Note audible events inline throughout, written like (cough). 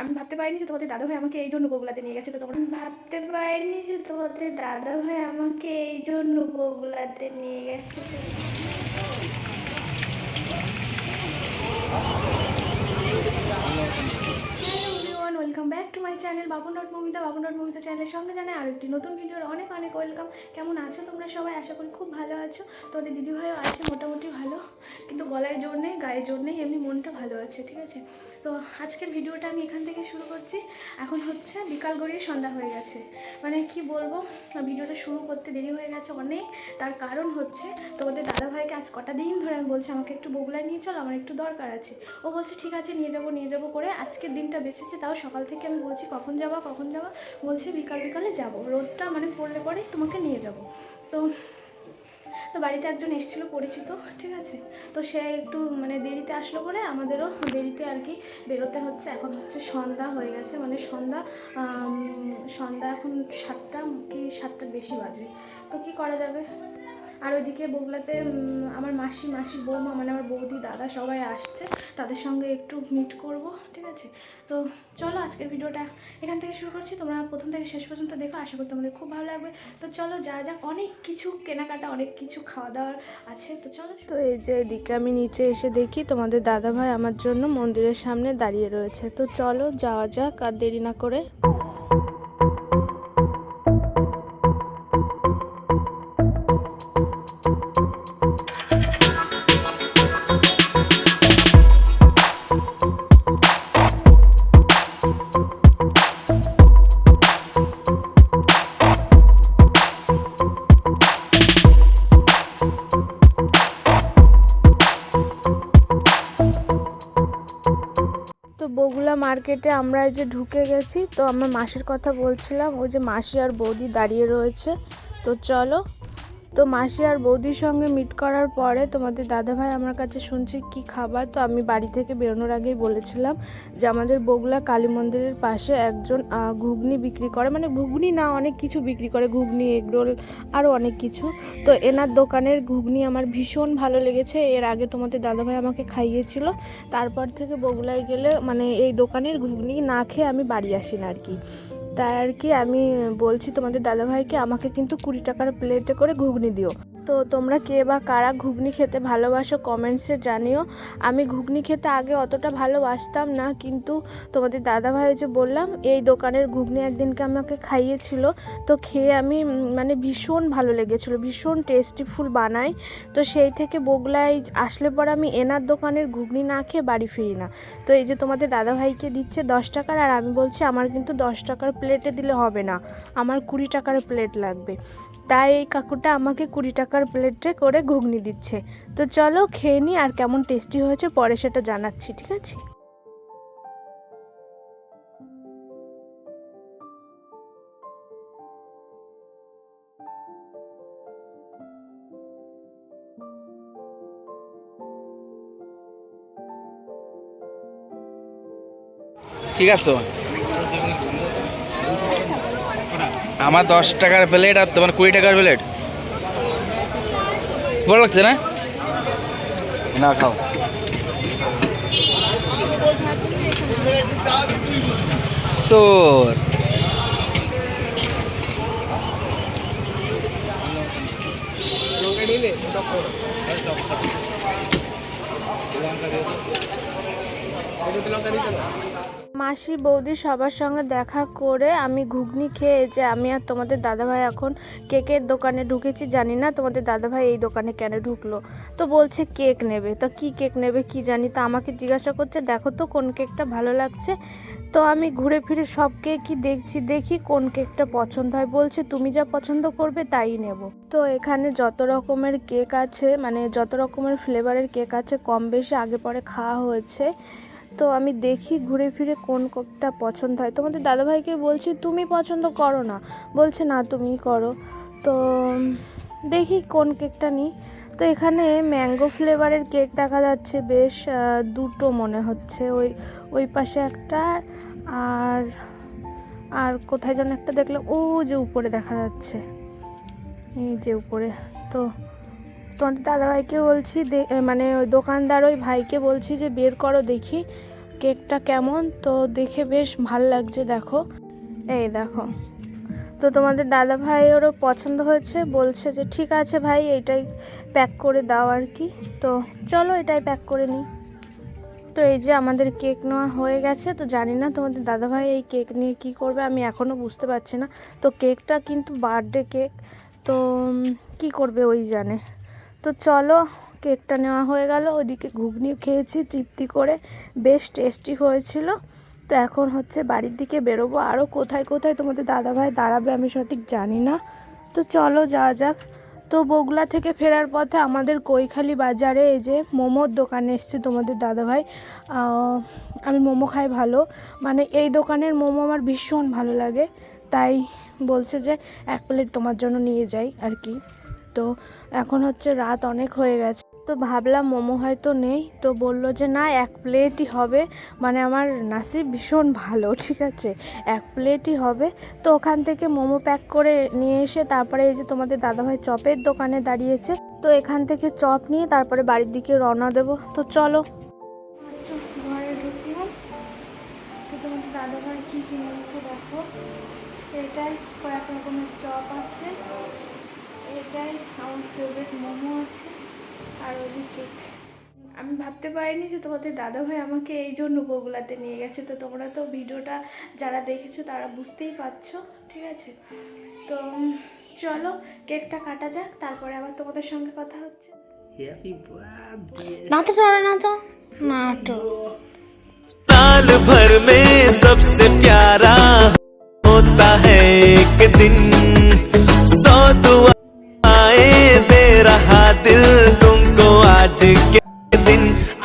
আমি ভাবতে পারিনি যে তোমাদের দাদা ভাই আমাকে এই জন্য বগুলাতে নিয়ে গেছে, তো তোমরা ভাবতে পারিনি যে তোমাদের দাদা ভাই আমাকে এই জন্য বগুলাতে নিয়ে গেছে। Welcome back to my channel বাবু নট মমিতা বাবু নট মমিতা চ্যানেলের সঙ্গে জানাই আর একটি নতুন ভিডিওর অনেক অনেক ওয়েলকাম কেমন আছো তোমরা সবাই? আশা করি খুব ভালো আছো। তোদের দিদিভাইও আছে, মোটামুটি ভালো। কিন্তু গলায় জোর নেই, গায়ে জোর নেই, এমনি মনটা ভালো আছে, ঠিক আছে? তো আজকের ভিডিওটা আমি এখান থেকে শুরু করছি। এখন হচ্ছে বিকাল গড়িয়ে সন্ধ্যা হয়ে গেছে। মানে কি বলব, ভিডিওটা শুরু করতে দেরি হয়ে গেছে অনেক। তার কারণ হচ্ছে তোমাদের দাদাভাইকে আজ কটা দিন ধরে আমি বলছি, আমাকে একটু বগুলায় নিয়ে চলো, আমার একটু দরকার আছে। ও বলছে, ঠিক আছে, নিয়ে যাব নিয়ে যাব করে আজকের দিনটা বেঁচেছে, তাও সকাল থেকে আমি বলছি, কখন যাবা কখন যাবা? বলছে, বিকাল, বিকালে যাব। রোদটা মানে পড়লে পরে তোমাকে নিয়ে যাব। তো তো বাড়িতে একজন এসেছিল পরিচিত, ঠিক আছে? তো সে একটু মানে দেরিতে আসলো বলে আমাদেরও দেরিতে আর কি বেরোতে হচ্ছে। এখন হচ্ছে সন্ধ্যা হয়ে গেছে মানে সন্ধ্যা সন্ধ্যা এখন সাতটা কি সাতটার বেশি বাজে। তো কি করা যাবে? আর ওইদিকে বগলাতে আমার মাসি মাসি বৌমা মানে আমার বৌদি দাদা সবাই আসছে। তাদের সঙ্গে একটু মিট করব ঠিক আছে? তো চলো আজকের ভিডিওটা এখান থেকে শুরু করছি। তোমরা প্রথম থেকে শেষ পর্যন্ত দেখো আশা করি তোমাদের খুব ভালো লাগবে। তো চলো যা যাক অনেক কিছু কেনাকাটা অনেক কিছু খাওয়া দাওয়ার আছে। তো চলো তো এই যে এদিকে আমি নিচে এসে দেখি তোমাদের দাদা ভাই আমার জন্য মন্দিরের সামনে দাঁড়িয়ে রয়েছে। তো চলো যাওয়া যাক আর দেরি না করে। বগুলা মার্কেটে আমরা এই যে ঢুকে গেছি, তো আমার মাসির কথা বলছিলাম, ওই যে মাসি আর বৌদি দাঁড়িয়ে রয়েছে। তো চলো তো মাসি আর বৌদির সঙ্গে মিট করার পরে তোমাদের দাদাভাই আমার কাছে শুনছি কি খাবার, তো আমি বাড়ি থেকে বেরোনোর আগেই বলেছিলাম যে আমাদের বগুলা কালী মন্দিরের পাশে একজন ঘুগনি বিক্রি করে। মানে ঘুগনি না, অনেক কিছু বিক্রি করে, ঘুগনি এগরোল আরও অনেক কিছু। তো এনার দোকানের ঘুগনি আমার ভীষণ ভালো লেগেছে। এর আগে তোমাদের দাদাভাই আমাকে খাইয়েছিল। তারপর থেকে বগুলায় গেলে মানে এই দোকানের ঘুগনি না খেয়ে আমি বাড়ি আসি না আর কি। তাই আর কি আমি বলছি তোমাদের দাদাভাইকে, আমাকে কিন্তু কুড়ি টাকার প্লেটে করে ঘুগনি দিও। তো তোমরা কে বা কারা ঘুগনি খেতে ভালোবাসো কমেন্টসে জানিও। আমি ঘুগনি খেতে আগে অতটা ভালোবাসতাম না, কিন্তু তোমাদের দাদাভাই যে বললাম, এই দোকানের ঘুগনি একদিনকে আমাকে খাইয়েছিল। তো খেয়ে আমি মানে ভীষণ ভালো লেগেছিলো, ভীষণ টেস্টি ফুল বানাই তো সেই থেকে বগলায় আসলে পর আমি এনার দোকানের ঘুগনি না খেয়ে বাড়ি ফিরি না। তো এই যে তোমাদের দাদাভাইকে দিচ্ছে দশ টাকার, আর আমি বলছি, আমার কিন্তু দশ টাকার প্লেটে দিলে হবে না। আমার কুড়ি টাকার প্লেট লাগবে। তাই এই কাকুটা আমাকে কুড়ি টাকার প্লেটে করে ঘুগনি দিচ্ছে। তো চলো খেয়ে নিই আর কেমন টেস্টি হয়েছে পরে সেটা জানাচ্ছি, ঠিক আছে? ঠিক আছে? আমার দশ টাকার প্লেট আর তোমার কুড়ি টাকার প্লেট। ভালো লাগছে না? না খাও। সোর মাসি বৌদি সবার সঙ্গে দেখা করে আমি ঘুগনি খেয়ে যে আমি আর তোমাদের দাদাভাই এখন কেকের দোকানে ঢুকেছি, জানি না তোমাদের দাদাভাই এই দোকানে কেন ঢুকলো। তো বলছে কেক নেবে। তো কি কেক নেবে কি জানি, তো আমাকে জিজ্ঞাসা করছে, দেখো তো কোন কেকটা ভালো লাগছে। তো আমি ঘুরে ফিরে সব কেকই দেখছি, দেখি কোন কেকটা পছন্দ হয়। বলছে, তুমি যা পছন্দ করবে তাই নেব। তো এখানে যত রকমের কেক আছে মানে যত রকমের ফ্লেভারের কেক আছে, কম বেশি আগে পরে খাওয়া হয়েছে। তো আমি দেখি ঘুরে ফিরে কোন কেকটা পছন্দ হয়। তোমাদের দাদাভাইকে বলছি, তুমি পছন্দ করো না। বলছে, না তুমি করো। তো দেখি কোন কেকটা নিই। তো এখানে ম্যাঙ্গো ফ্লেভারের কেক দেখা যাচ্ছে, বেশ দুটো মনে হচ্ছে। ওই ওই পাশে একটা, আর আর কোথায় যেন একটা দেখলাম, ও যে উপরে দেখা যাচ্ছে। এই যে উপরে। তো, তোমাদের দাদাভাইকে বলছি মানে ওই দোকানদার ওই ভাইকে বলছি যে, বের করো দেখি। কেকটা কেমন? তো দেখে বেশ ভালো লাগছে, দেখো। এই দেখো। তো তোমাদের দাদা ভাইয়েরও পছন্দ হয়েছে, বলছে যে, ঠিক আছে ভাই, এটাই প্যাক করে দাও আর কি। তো চলো এটাই প্যাক করে নিই। তো এই যে আমাদের কেক নেওয়া হয়ে গেছে, তো জানি না তোমাদের দাদাভাই এই কেক নিয়ে কি করবে, আমি এখনও বুঝতে পারছি না। তো কেকটা কিন্তু বার্থডে কেক, তো কি করবে ওই জানে। তো চলো কেকটা নেওয়া হয়ে গেল, ওদিকে ঘুগনি খেয়েছি, তৃপ্তি করে। বেশ টেস্টি হয়েছিল। তো এখন হচ্ছে বাড়ির দিকে বেরোবো। আরও কোথায় কোথায় তোমাদের দাদাভাই দাঁড়াবে আমি সঠিক জানি না। তো চলো যাওয়া যাক। তো বগুলা থেকে ফেরার পথে আমাদের কৈখালি বাজারে এই যে মোমোর দোকানে এসছে তোমাদের দাদাভাই। আমি মোমো খাই ভালো। মানে এই দোকানের মোমো আমার ভীষণ ভালো লাগে। তাই বলছে যে এক প্লেট তোমার জন্য নিয়ে যাই আর কি। তো এখন হচ্ছে রাত অনেক হয়ে গেছে। তো ভাবলাম মোমো হয়তো নেই, তো বলল যে না, এক প্লেটই হবে। মানে আমার নাসিব ভীষণ ভালো, (laughs) ঠিক আছে? এক প্লেটই হবে। তো ওখান থেকে মোমো প্যাক করে নিয়ে এসে তারপরে এই যে তোমাদের দাদাভাই চপের দোকানে দাঁড়িয়েছে, তো এখান থেকে চপ নিয়ে তারপরে বাড়ির দিকে রওনা দেবো। তো চলো। আচ্ছা দাদাভাই কী দেখো। এটাই কয়েক রকমের চপ আছে। এটাই আমার ফেভারিট মোমো আছে আর ওই যে কেক আমি ভাবতে পারিনি যে তোমাদের দাদাভাই আমাকে এই জন্য বগুলাতে নিয়ে গেছে তো তোমরা তো ভিডিওটা যারা দেখেছো তারা বুঝতেই পারছো ঠিক আছে তো উম, চলো কেকটা কাটা যাক তারপরে আবার তোমাদের সঙ্গে কথা হচ্ছে Happy birthday. না তো চলে না তো না তো साल भर में सबसे प्यारा होता है एक दिन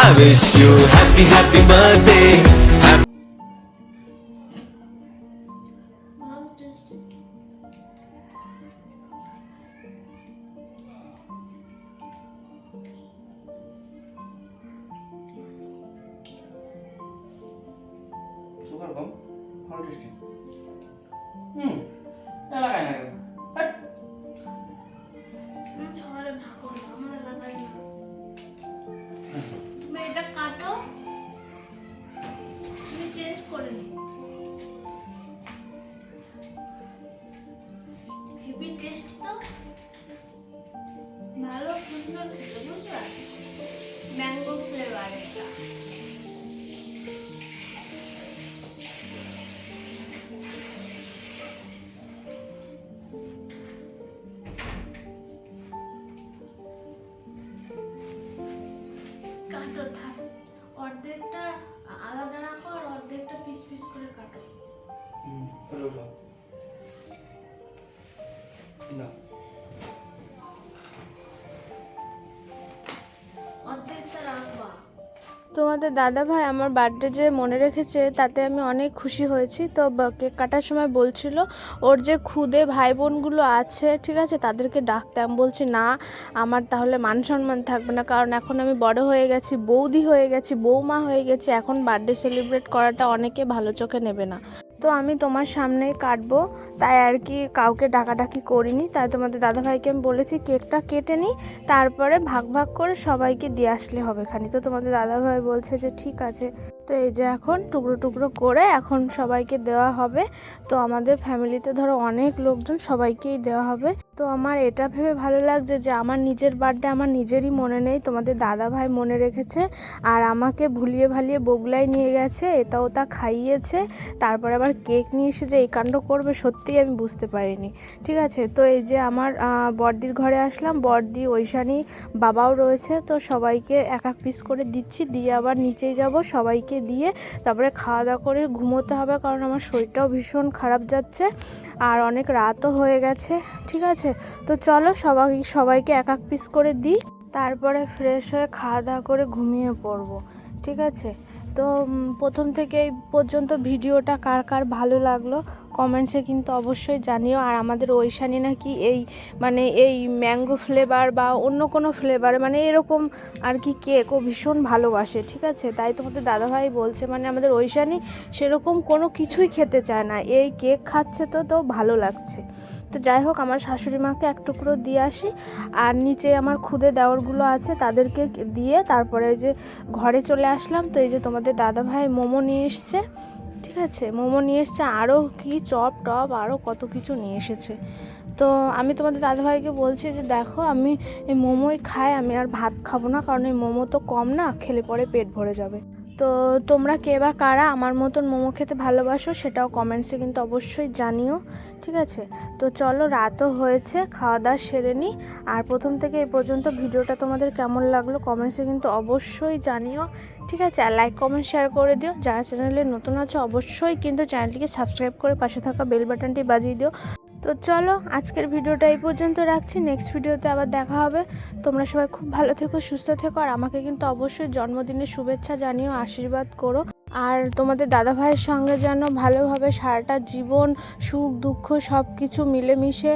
I wish you happy happy birthday happy 조각감 바로 드시게 음 সুন্দর ছিল বুঝলে ম্যাঙ্গো ফ্লেভার এটা তোমাদের দাদা ভাই আমার বার্থডে যে মনে রেখেছে, তাতে আমি অনেক খুশি হয়েছি। তো কেক কাটার সময় বলছিল, ওর যে খুদে ভাই বোনগুলো আছে, ঠিক আছে, তাদেরকে ডাকতে। আমি বলছি, না, আমার তাহলে মান সম্মান থাকবে না, কারণ এখন আমি বড় হয়ে গেছি, বৌদি হয়ে গেছি, বৌমা হয়ে গেছি, এখন বার্থডে সেলিব্রেট করাটা অনেকে ভালো চোখে নেবে না। তো আমি তোমার সামনে কাটবো। তাই আর কি কাউকে ডাকাডাকি করিনি। তাই তোমাদের দাদাভাইকে আমি বলেছি কেকটা কেটে নিই তারপরে ভাগ ভাগ করে সবাইকে দিয়ে আসলে হবে খানি। তো তোমাদের দাদাভাই বলছে যে ঠিক আছে। তো এই যে এখন টুকরো টুকরো করে এখন সবাইকে দেওয়া হবে। তো আমাদের ফ্যামিলিতে ধরো অনেক লোকজন সবাইকেই দেওয়া হবে। তো আমার এটা ভেবে ভালো লাগছে যে আমার নিজের বার্থডে আমার নিজেরই মনে নেই তোমাদের দাদা ভাই মনে রেখেছে। আর আমাকে ভুলিয়ে ভালিয়ে বগলায় নিয়ে গেছে এটা ওটা খাইয়েছে তারপরে আবার কেক নিয়ে এসে যে এই কাণ্ড করবে সত্যিই আমি বুঝতে পারিনি। ঠিক আছে তো এই যে আমার আহ, বড়দির ঘরে আসলাম বড়দি ঐশানি বাবাও রয়েছে তো সবাইকে এক এক পিস করে দিচ্ছি দিয়ে আবার নিচেই যাব সবাইকে দিয়ে তারপরে খাওয়া দাওয়া করে ঘুমোতে হবে কারণ আমার শরীরটাও ভীষণ খারাপ যাচ্ছে আর অনেক রাতও হয়ে গেছে, ঠিক আছে? তো চলো সবাই, সবাইকে এক এক পিস করে দিই, তারপরে ফ্রেশ হয়ে খাওয়া দাওয়া করে ঘুমিয়ে পড়ব, ঠিক আছে? তো প্রথম থেকে এই পর্যন্ত ভিডিওটা কার কার ভালো লাগল কমেন্টসে কিন্তু অবশ্যই জানিও। আর আমাদের ঐশানি নাকি এই মানে এই ম্যাঙ্গো ফ্লেভার বা অন্য কোনো ফ্লেভার মানে এরকম আর কি কেক ও ভীষণ ভালোবাসে, ঠিক আছে? তাই তোমাদের দাদাভাই বলছে মানে আমাদের ঐশানি সেরকম কোনো কিছুই খেতে চায় না। এই কেক খাচ্ছে তো তো ভালো লাগছে। তো যাই হোক, আমার শাশুড়ি মাকে এক টুকরো দিয়ে আসি। আর নিচে আমার খুদে দেওয়ারগুলো আছে, তাদেরকে দিয়ে তারপরে যে ঘরে চলে আসলাম। তো এই যে তোমাদের দাদা ভাই মোমো নিয়ে এসছে। ঠিক আছে? মোমো নিয়ে এসছে আরও কি চপ টপ আরও কত কিছু নিয়ে এসেছে। তো আমি তোমাদের দাদাভাইকে বলছি যে, দেখো, আমি এই মোমোই খাই, আমি আর ভাত খাব না, কারণ এই মোমো তো কম না, খেলে পরে পেট ভরে যাবে। তো তোমরা কে বা কারা আমার মতন মোমো খেতে ভালোবাসো, সেটাও কমেন্টসে কিন্তু অবশ্যই জানিও, ঠিক আছে? তো চলো, রাতও হয়েছে খাওয়া দাওয়া সেরে নিই আর প্রথম থেকে এই পর্যন্ত ভিডিওটা তোমাদের কেমন লাগল কমেন্টসে কিন্তু অবশ্যই জানিও, ঠিক আছে? আর লাইক কমেন্ট শেয়ার করে দিও, যারা চ্যানেলে নতুন আছে, অবশ্যই কিন্তু চ্যানেলটিকে সাবস্ক্রাইব করে পাশে থাকা বেল বাটনটি বাজিয়ে দিও। তো চলো, আজকের ভিডিওটা এই পর্যন্ত রাখছি। নেক্সট ভিডিওতে আবার দেখা হবে। তোমরা সবাই খুব ভালো থেকো, সুস্থ থেকো, আর আমাকে কিন্তু অবশ্যই জন্মদিনের শুভেচ্ছা জানিও, আশীর্বাদ করো। আর তোমাদের দাদা ভাইয়ের সঙ্গে যেন ভালোভাবে সারাটা জীবন সুখ, দুঃখ সব কিছু মিলেমিশে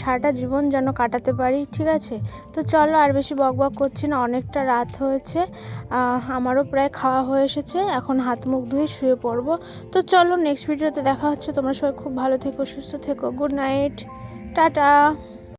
সারাটা জীবন যেন কাটাতে পারি, ঠিক আছে? তো চলো আর বেশি বক বক করছি না, অনেকটা রাত হয়েছে আমারও প্রায় খাওয়া হয়ে এসেছে, এখন হাত মুখ ধুয়ে শুয়ে পড়ব। তো চলো নেক্সট ভিডিওতে দেখা হচ্ছে, তোমরা সবাই খুব ভালো থেকো, সুস্থ থেকো গুড নাইট টাটা!